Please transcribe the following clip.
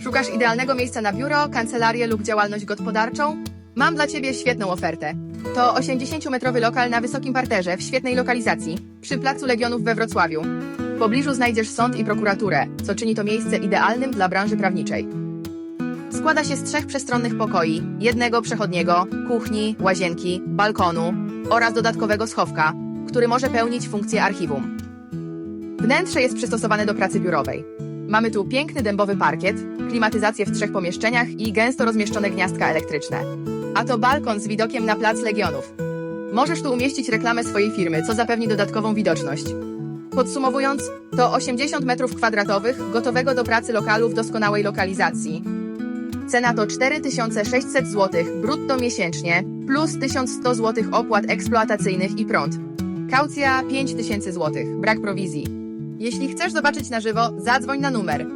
Szukasz idealnego miejsca na biuro, kancelarię lub działalność gospodarczą? Mam dla Ciebie świetną ofertę. To 80-metrowy lokal na wysokim parterze w świetnej lokalizacji, przy Placu Legionów we Wrocławiu. W pobliżu znajdziesz sąd i prokuraturę, co czyni to miejsce idealnym dla branży prawniczej. Składa się z trzech przestronnych pokoi, jednego przechodniego, kuchni, łazienki, balkonu oraz dodatkowego schowka, który może pełnić funkcję archiwum. Wnętrze jest przystosowane do pracy biurowej. Mamy tu piękny dębowy parkiet, klimatyzację w trzech pomieszczeniach i gęsto rozmieszczone gniazdka elektryczne. A to balkon z widokiem na Plac Legionów. Możesz tu umieścić reklamę swojej firmy, co zapewni dodatkową widoczność. Podsumowując, to 80 metrów kwadratowych gotowego do pracy lokalu w doskonałej lokalizacji. Cena to 4600 zł brutto miesięcznie plus 1100 zł opłat eksploatacyjnych i prąd. Kaucja 5000 zł, brak prowizji. Jeśli chcesz zobaczyć na żywo, zadzwoń na numer